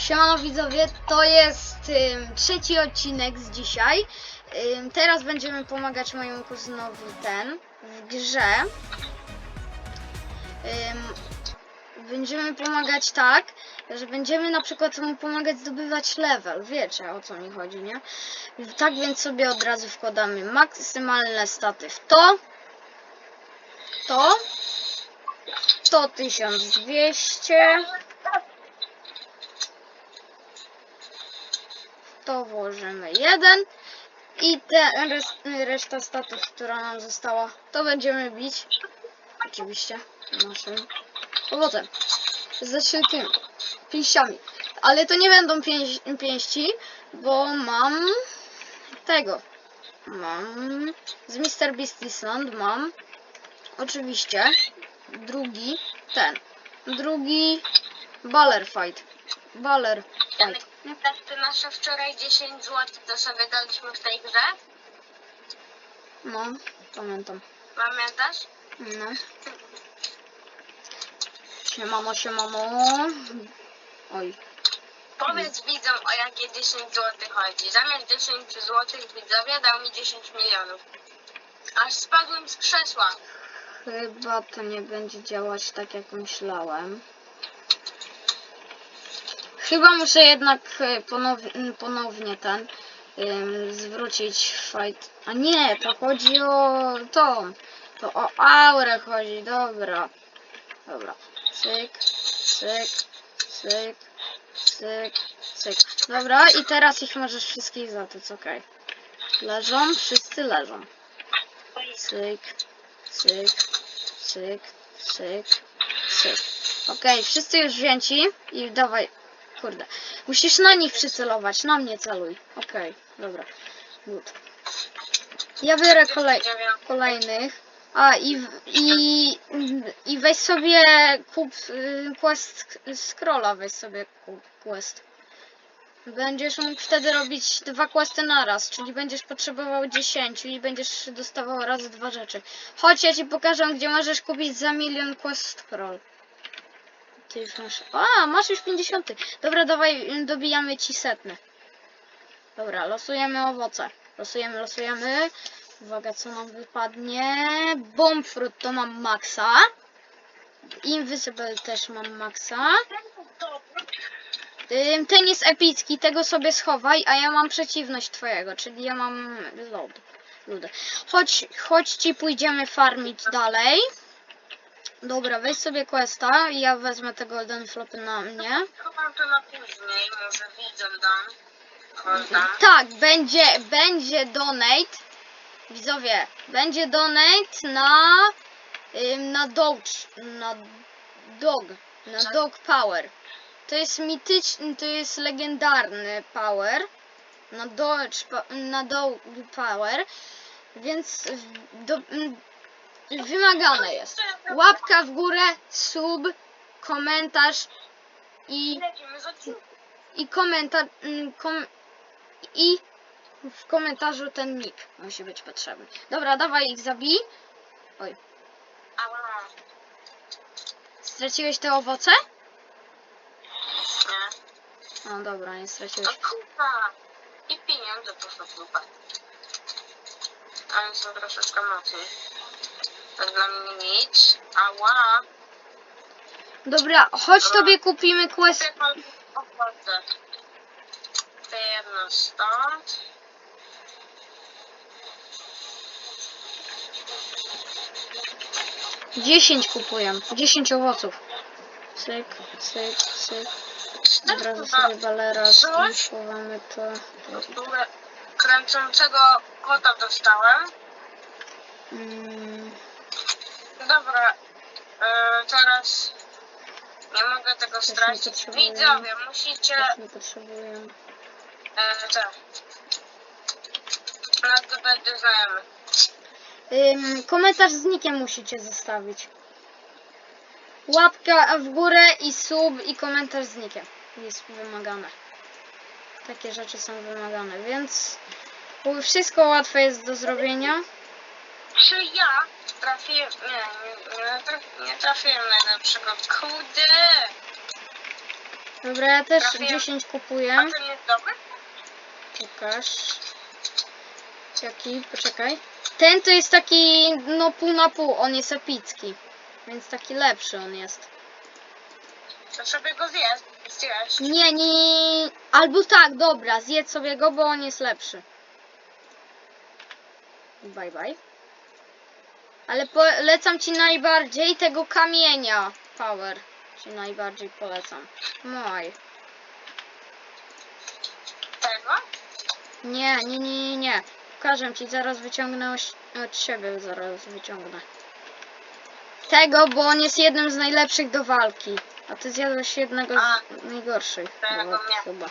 Siemano widzowie, to jest ym, trzeci odcinek z dzisiaj. Ym, teraz będziemy pomagać mojemu kuzynowi ten w grze. Ym, będziemy pomagać tak, że będziemy na przykład mu pomagać zdobywać level. Wiecie o co mi chodzi, nie? Tak więc sobie od razu wkładamy maksymalne staty w to. To. To 1200. to włożymy jeden i te res, reszta statów, która nam została, to będziemy bić oczywiście naszym powodem ze wszelkimi pięściami, ale to nie będą pięś, pięści, bo mam tego. Mam z Mr. Beast Island mam oczywiście drugi ten. Drugi Baller Fight. Baller Fight te nasze wczoraj 10 zł to sobie daliśmy w tej grze. No, pamiętam. Pamiętasz? No. Siemano, siemano. Oj. Powiedz widzom o jakie 10 zł chodzi. Zamiast 10 zł widzowie dał mi 10 milionów. Aż spadłem z krzesła. Chyba to nie będzie działać tak, jak myślałem. Chyba muszę jednak e, ponow- ponownie ten zwrócić fight. A nie, to chodzi o tą. To o aurę chodzi, dobra. Dobra. Cyk, cyk, cyk, cyk, cyk. Dobra, i teraz ich możesz wszystkich zatłuc, okej. Leżą, wszyscy leżą. Cyk, cyk, cyk, cyk, cyk. Okej, wszyscy już wzięci i dawaj. Kurde. Musisz na nich przycelować, na mnie celuj. Okej, dobra. Good. Ja biorę kolej, kolejnych. A i, i, i weź sobie kup y, quest scrolla, weź sobie kup quest. Będziesz mógł wtedy robić dwa questy naraz, czyli będziesz potrzebował 10 i będziesz dostawał raz dwa rzeczy. Chodź, ja ci pokażę, gdzie możesz kupić za milion quest scroll. Ty już masz... A, masz już 50. Dobra, dawaj, y, dobijamy ci setny. Dobra, losujemy owoce. Losujemy, losujemy. Uwaga, co nam wypadnie. Bombfruit to mam maksa. Invisible też mam maksa. Ten jest epicki, tego sobie schowaj, a ja mam przeciwność twojego, czyli ja mam load. Ludę. Chodź, chodź ci pójdziemy farmić dalej. Dobra, weź sobie questa i ja wezmę te golden flopy na mnie. Chowam to na później, może widzom dam. Tak, będzie, będzie donate. Widzowie, będzie donate na ym, na dog, na dog, na dog power. To jest mityczny, to jest legendarny power. Na dodge, na dog power. Więc do, wymagane jest. Łapka w górę, sub, komentarz i i komentarz kom, i w komentarzu ten nick musi być potrzebny. Dobra, dawaj ich zabij. Oj, straciłeś te owoce? Nie. No dobra, nie straciłeś. I pieniądze w dupę. Ale są troszeczkę mocniej. Nic. Ała. Dobra, chodź tobie kupimy quest. Opłatę. Stąd. Dziesięć kupuję. 10 owoców. Cyk, cyk, cyk. Od razu sobie balera zniszczowamy to. Kręcącego kota dostałem. Mm, Dobra. E, teraz nie mogę tego stracić. potrzebuję. Widzowie, musicie też nie potrzebuję. e, te. Na to będzie znajomy. Ym, komentarz z nikiem musicie zostawić. Łapka w górę i sub i komentarz z nikiem. Jest wymagane. Takie rzeczy są wymagane, więc wszystko łatwe jest do zrobienia. Czy ja trafiłem. Nie, nie, nie, traf, nie trafiłem najlepszego. Kurde! Dobra, ja też Trafiłem. 10 kupuję. A ten jest dobry? Pokaż. Jaki? Poczekaj. Ten to jest taki, no pół na pół, on jest epicki. Więc taki lepszy on jest. To sobie go zjedz. Nie, nie, nie. Albo tak, dobra, zjedz sobie go, bo on jest lepszy. Bye bye. Ale polecam ci najbardziej tego kamienia. Power. Ci najbardziej polecam. Moj. Tego? Nie, nie, nie, nie, nie. Pokażę ci, zaraz wyciągnę od siebie, zaraz wyciągnę. Tego, bo on jest jednym z najlepszych do walki. A ty zjadłeś jednego A. z najgorszych Tego chyba.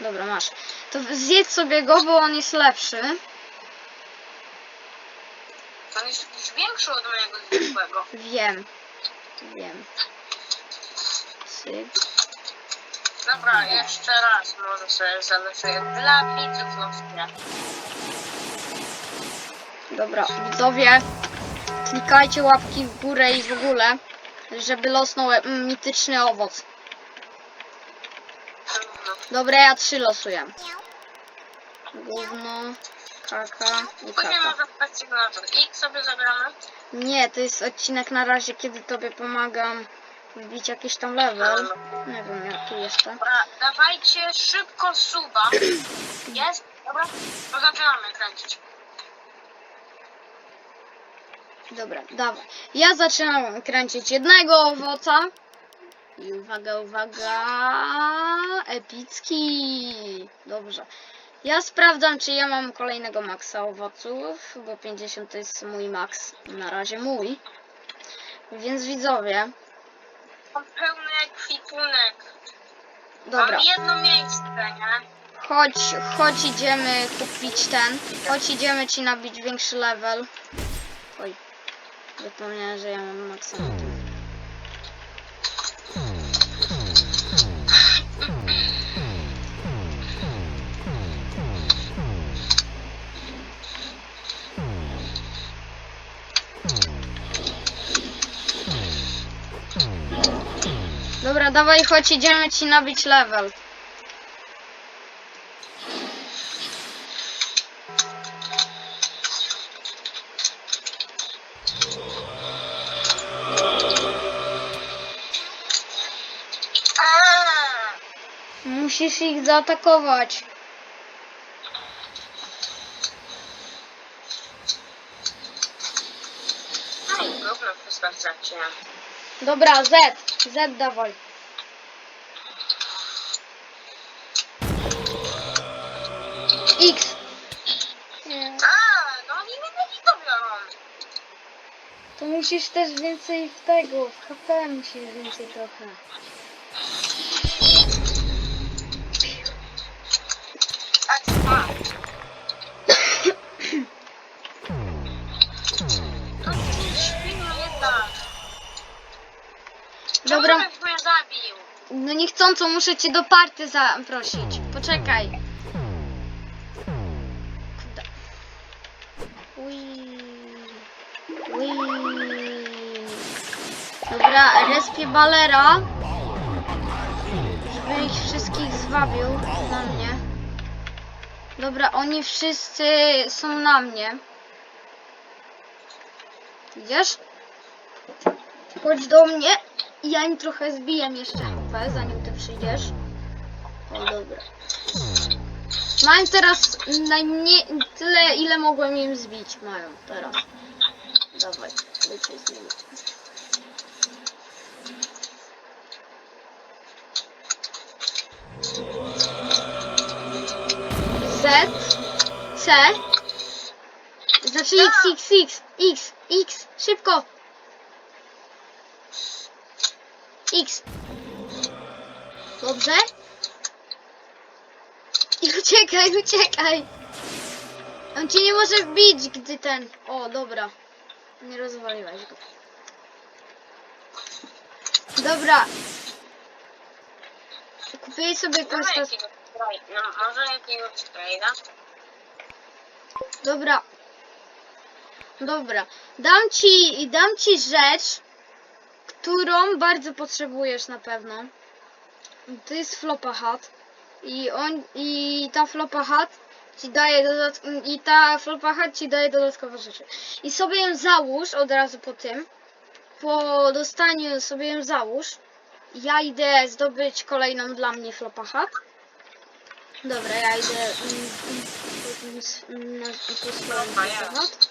Dobra, masz. To zjedz sobie go, bo on jest lepszy. On jest jakiś większy od mojego zwykłego. Wiem. Wiem. Syk. Dobra, jeszcze raz może sobie zalosuję. Dla widzów. Dobra, widzowie. Klikajcie łapki w górę i w ogóle, żeby losnął mm, mityczny owoc. Dobra, ja trzy losuję. Gówno, kaka i Później kaka. może wpaść sygnatur. I sobie zagramy. Nie, to jest odcinek na razie, kiedy tobie pomagam wbić jakiś tam level. Nie wiem, jaki jeszcze. Dobra, dawajcie szybko suba. Jest? Dobra, to zaczynamy kręcić. Dobra, dawaj. Ja zaczynam kręcić jednego owoca. I uwaga, uwaga. Epicki. Dobrze. Ja sprawdzam, czy ja mam kolejnego maksa owoców, bo 50 to jest mój maks. Na razie mój. Więc widzowie. Mam pełny ekwipunek. Dobra. Mam jedno miejsce, nie? Chodź, chodź idziemy kupić ten. Chodź idziemy ci nabić większy level. Oj. Zapomniałem, że ja mam maksa dawaj, chodź, idziemy ci nabić level. Musisz ich zaatakować. No. Dobra, Z. Z dawaj. X. Nie. A, no oni mnie nie to musisz też więcej w tego, w HP musisz więcej trochę. A ma? To ci świnio jednak. Czemu Dobra, byś mnie zabił? no niechcąco muszę cię do party zaprosić. Poczekaj. Dobra, respię balera. Żeby ich wszystkich zwabił na mnie. Dobra, oni wszyscy są na mnie. Idziesz? Chodź do mnie. Ja im trochę zbijam jeszcze HP, zanim ty przyjdziesz. O, dobra. Mają teraz najmniej, tyle ile mogłem im zbić. Mają teraz. Dawaj, lecę z nimi. Z, C, znaczy X, X, X, X, X, szybko, X. Dobrze? I uciekaj, uciekaj. On ci nie może wbić, gdy ten... O, dobra. Nie rozwaliłaś go. Dobra. Kupiłeś sobie traj- no, może jakiegoś trade'a? Dobra. Dobra. Dam ci, dam ci rzecz, którą bardzo potrzebujesz na pewno. to jest flopa hat i on i ta flopa hat ci daje dodatk i ta flopa hat ci daje dodatkowe rzeczy. I sobie ją załóż od razu po tym. Po dostaniu sobie ją załóż. Ja idę zdobyć kolejną dla mnie flopa hat. Dobra, ja idę mm, mm, mm, na, swoją Flopa flopa jest. hat.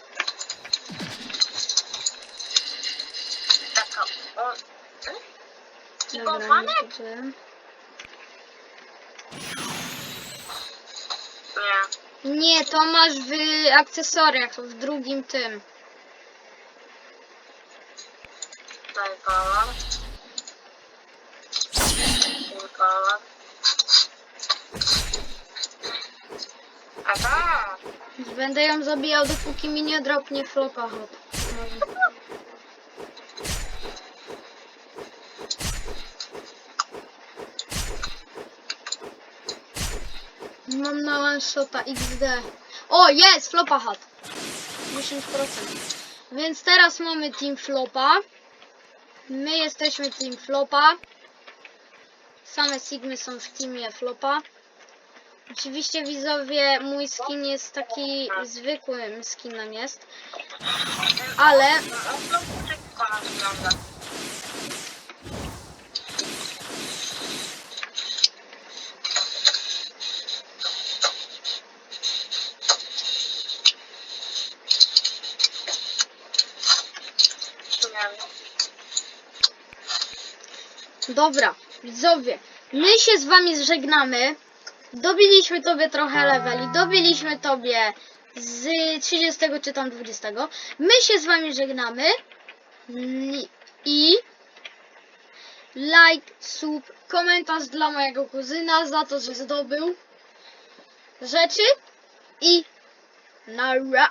Taka, o... Dobra, Typowanek? nie kupiłem. Nie. Nie, to masz w akcesoriach, w drugim tym. Daj koła. Daj koła. A tak. Będę ją zabijał, dopóki mi nie dropnie flopa hop. Mam na one shota XD. O, jest! Flopa hat. 10%. Więc teraz mamy team flopa. My jesteśmy team flopa. Same sigmy są w teamie flopa. Oczywiście widzowie, mój skin jest taki zwykłym skinem jest, ale No, no, szybko ona wygląda. Nie wiem. Dobra, widzowie, my się z wami żegnamy. Dobiliśmy tobie trochę leveli, dobiliśmy tobie z 30 czy tam 20. My się z wami żegnamy i like, sub, komentarz dla mojego kuzyna za to, że zdobył rzeczy i nara.